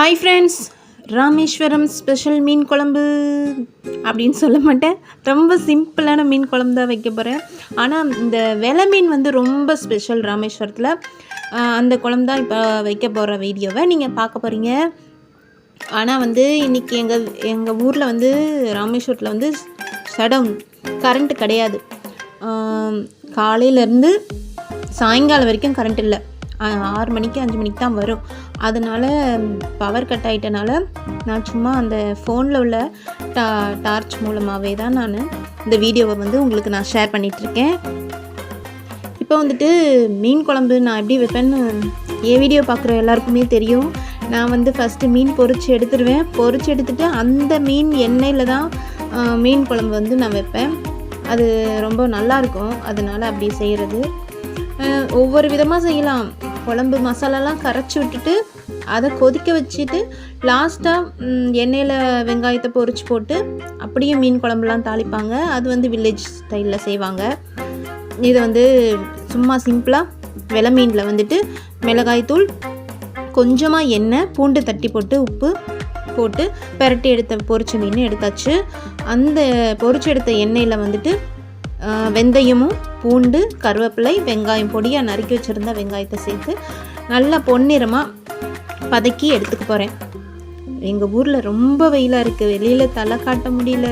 Hi friends Rameswaram special மீன் குழம்பு அப்படின்னு சொல்ல மாட்டேன். ரொம்ப சிம்பிளான மீன் குழம்பு தான் வைக்க போகிறேன் ஆனால் இந்த வெலை மீன் வந்து ரொம்ப ஸ்பெஷல் ராமேஸ்வரத்தில். அந்த குழம்பு தான் இப்போ வைக்க போகிற வீடியோவை நீங்கள் பார்க்க போகிறீங்க ஆனால் வந்து இன்றைக்கி எங்கள் எங்கள் ஊரில் வந்து ராமேஸ்வரத்தில் வந்து ஷடவுன் கரண்ட்டு கிடையாது. காலையிலேருந்து சாயங்காலம் வரைக்கும் கரண்ட் இல்லை. ஆறு மணிக்கு அஞ்சு மணிக்கு தான் வரும். அதனால் பவர் கட் ஆகிட்டனால நான் சும்மா அந்த ஃபோனில் உள்ள டா டார்ச் மூலமாகவே தான் நான் இந்த வீடியோவை வந்து உங்களுக்கு நான் ஷேர் பண்ணிகிட்ருக்கேன் இப்போ வந்துட்டு மீன் குழம்பு நான் எப்படி வைப்பேன்னு என் வீடியோ பார்க்குற எல்லாருக்குமே தெரியும். நான் வந்து ஃபஸ்ட்டு மீன் பொறிச்சு எடுத்துருவேன். பொறிச்சு எடுத்துகிட்டு அந்த மீன் எண்ணெயில் தான் மீன் குழம்பு வந்து நான் வைப்பேன். அது ரொம்ப நல்லாயிருக்கும் அதனால் அப்படி செய்கிறது ஒவ்வொரு விதமாக செய்யலாம். குழம்பு மசாலாலாம் கரைச்சி விட்டுட்டு அதை கொதிக்க வச்சுட்டு லாஸ்ட்டாக எண்ணெயில் வெங்காயத்தை பொறிச்சு போட்டு அப்படியே மீன் குழம்புலாம் தாளிப்பாங்க. அது வந்து வில்லேஜ் ஸ்டைலில் செய்வாங்க. இது வந்து சும்மா சிம்பிளாக வெலை மீனில் வந்துட்டு மிளகாய்த்தூள் கொஞ்சமாக எண்ணெய் பூண்டு தட்டி போட்டு உப்பு போட்டு பெரட்டி எடுத்த பொரிச்ச மீன் எடுத்தாச்சு. அந்த பொரிச்சு எடுத்த எண்ணெயில் வந்துட்டு வெந்தயமும் பூண்டு கருவேப்பிலை வெங்காயம் பொடியாக நறுக்கி வச்சுருந்த வெங்காயத்தை சேர்த்து நல்லா பொன்னிறமாக பதக்கி எடுத்துக்க போகிறேன் எங்கள் ஊரில் ரொம்ப வெயிலாக இருக்குது வெளியில் தலை காட்ட முடியல.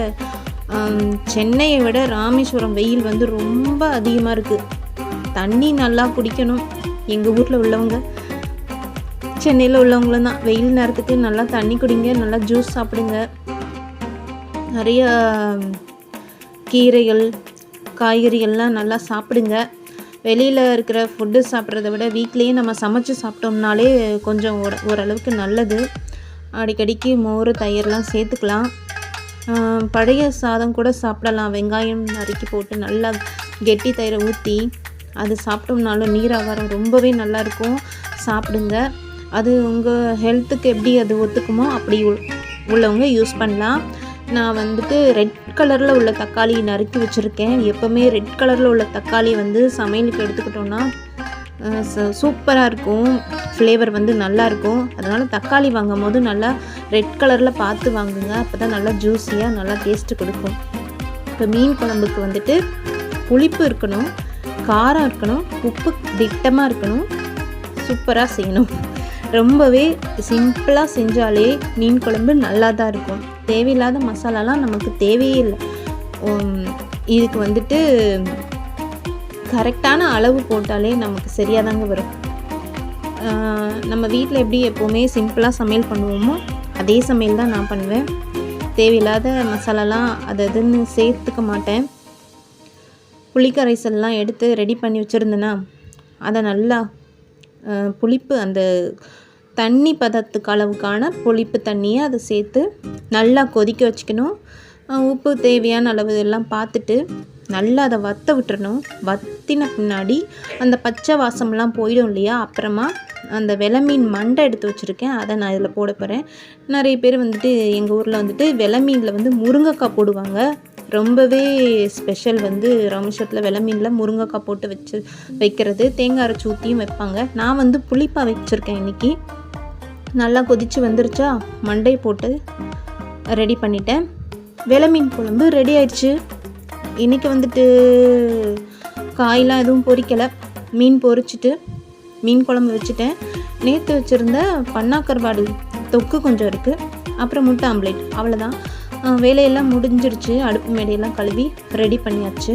சென்னையை விட ராமேஸ்வரம் வெயில் வந்து ரொம்ப அதிகமாக இருக்குது தண்ணி நல்லா குடிக்கணும். எங்கள் ஊரில் உள்ளவங்க சென்னையில் உள்ளவங்களும் தான். வெயில் நேரத்துக்கு நல்லா தண்ணி குடிங்க நல்லா ஜூஸ் சாப்பிடுங்க. நிறைய கீரைகள் காய்கறிகள்லாம் நல்லா சாப்பிடுங்க. வெளியில் இருக்கிற ஃபுட்டு சாப்பிட்றத விட வீட்லேயே நம்ம சமைச்சு சாப்பிட்டோம்னாலே கொஞ்சம் ஓர ஓரளவுக்கு நல்லது. அடிக்கடிக்கு மோர் தயிர்லாம் சேர்த்துக்கலாம். பழைய சாதம் கூட சாப்பிடலாம். வெங்காயம் நறுக்கி போட்டு நல்லா கெட்டி தயிரை ஊற்றி அது சாப்பிட்டோம்னாலும் நீராகாரம் ரொம்பவே நல்லா இருக்கும். சாப்பிடுங்க. அது உங்கள் ஹெல்த்துக்கு எப்படி அது ஒத்துக்குமோ அப்படி உள்ளவங்க யூஸ் பண்ணலாம். நான் வந்துட்டு ரெட் கலரில் உள்ள தக்காளி நறுக்கி வச்சுருக்கேன். எப்போவுமே ரெட் கலரில் உள்ள தக்காளி வந்து சமையலுக்கு எடுத்துக்கிட்டோன்னா சூப்பராக இருக்கும். ஃப்ளேவர் வந்து நல்லா இருக்கும். அதனால் தக்காளி வாங்கும் போது நல்லா ரெட் கலரில் பார்த்து வாங்குங்க. அப்போ தான் நல்லா ஜூஸியாக நல்லா டேஸ்ட்டு கொடுக்கும். இப்போ மீன் குழம்புக்கு வந்துட்டு புளிப்பு இருக்கணும் காரம் இருக்கணும் உப்பு திட்டமாக இருக்கணும் சூப்பராக செய்யணும். ரொம்பவே சிம்பிளாக செஞ்சாலே மீன் குழம்பு நல்லா தான் இருக்கும். தேவையில்லாத மசாலாலாம் நமக்கு தேவையே இல்லை. இதுக்கு வந்துட்டு கரெக்டான அளவு போட்டாலே நமக்கு சரியாக தாங்க வரும் நம்ம வீட்டில் எப்படி எப்போவுமே சிம்பிளாக சமையல் பண்ணுவோமோ அதே சமையல் தான் நான் பண்ணுவேன். தேவையில்லாத மசாலாலாம் அது அதுன்னு சேர்த்துக்க மாட்டேன். புளிக்கரைசல்லாம் எடுத்து ரெடி பண்ணி வச்சுருந்தேன்னா அதை நல்லா புளிப்பு அந்த தண்ணி பதத்துக்கு அளவுக்கான புளிப்பு தண்ணியை அதை சேர்த்து நல்லா கொதிக்க வச்சுக்கணும். உப்பு தேவையான அளவு எல்லாம் பார்த்துட்டு நல்லா அதை வத்த விட்டுறணும். வத்தின பின்னாடி அந்த பச்சை வாசம்லாம் போயிடும் இல்லையா? அப்புறமா அந்த வெலை மீன் மண்டை எடுத்து வச்சுருக்கேன். அதை நான் இதில் போட போகிறேன் நிறைய பேர் வந்துட்டு எங்கள் ஊரில் வந்துட்டு வெலை மீனில் வந்து முருங்கைக்காய் போடுவாங்க. ரொம்பவே ஸ்பெஷல் வந்து ராமேஸ்வரத்தில் வெலை மீனில் முருங்கைக்காய் போட்டு வச்சு வைக்கிறது. தேங்காய் அரைச்சி ஊற்றியும் வைப்பாங்க. நான் வந்து புளிப்பாக வச்சுருக்கேன் இன்றைக்கி நல்லா கொதித்து வந்துருச்சா? மண்டை போட்டு ரெடி பண்ணிட்டேன். வெலை மீன் குழம்பு ரெடி ஆயிடுச்சு. இன்றைக்கி வந்துட்டு காயெலாம் எதுவும் பொரிக்கலை. மீன் பொரிச்சிட்டு மீன் குழம்பு வச்சுட்டேன். நேற்று வச்சுருந்த பன்னாக்கருவாடு தொக்கு கொஞ்சம் இருக்குது அப்புறம் முட்டை ஆம்லேட். அவ்வளோதான் வேலையெல்லாம் முடிஞ்சிருச்சு. அடுப்பு மேடையெல்லாம் கழுவி ரெடி பண்ணியாச்சு.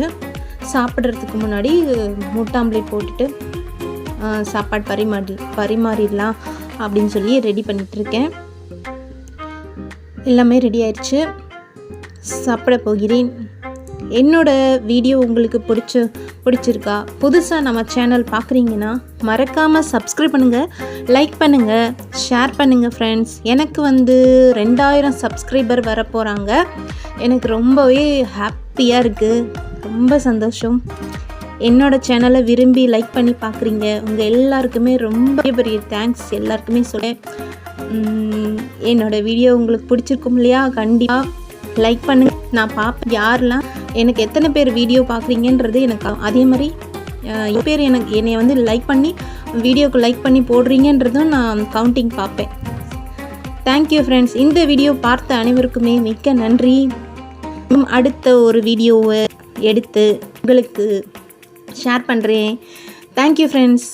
சாப்பிட்றதுக்கு முன்னாடி முட்டை ஆம்லேட் போட்டுட்டு சாப்பாடு பரிமாறி பரிமாறிடலாம் அப்படின்னு சொல்லி ரெடி பண்ணிகிட்ருக்கேன் எல்லாமே ரெடி ஆயிடுச்சு. சாப்பிட போகிறேன். என்னோட வீடியோ உங்களுக்கு பிடிச்ச பிடிச்சிருக்கா? புதுசாக நம்ம சேனல் பார்க்குறீங்கன்னா மறக்காமல் சப்ஸ்கிரைப் பண்ணுங்கள் லைக் பண்ணுங்கள் ஷேர் பண்ணுங்கள் ஃப்ரெண்ட்ஸ் எனக்கு வந்து ரெண்டாயிரம் சப்ஸ்கிரைபர் வர போகிறாங்க எனக்கு ரொம்பவே ஹாப்பியாக இருக்குது ரொம்ப சந்தோஷம். என்னோட சேனலை விரும்பி லைக் பண்ணி பார்க்குறீங்க உங்கள் எல்லாருக்குமே ரொம்ப பெரிய தேங்க்ஸ் எல்லாருக்குமே சொல்லேன் என்னோடய என்னோட வீடியோ உங்களுக்கு பிடிச்சிருக்கும் இல்லையா? கண்டிப்பாக லைக் பண்ணுங்கள் நான் பார்ப்பேன் யாரெலாம் எனக்கு எத்தனை பேர் வீடியோ பார்க்குறீங்கன்றது எனக்கு அதே மாதிரி பேர் எனக்கு என்னை வந்து லைக் பண்ணி வீடியோக்கு லைக் பண்ணி போடுறீங்கன்றதும் நான் கவுண்டிங் பார்ப்பேன். தேங்க்யூ ஃப்ரெண்ட்ஸ் இந்த வீடியோ பார்த்த அனைவருக்குமே மிக்க நன்றி. அடுத்த ஒரு வீடியோவை எடுத்து உங்களுக்கு ஷேர் பண்ணுறேன் தேங்க்யூ ஃப்ரெண்ட்ஸ்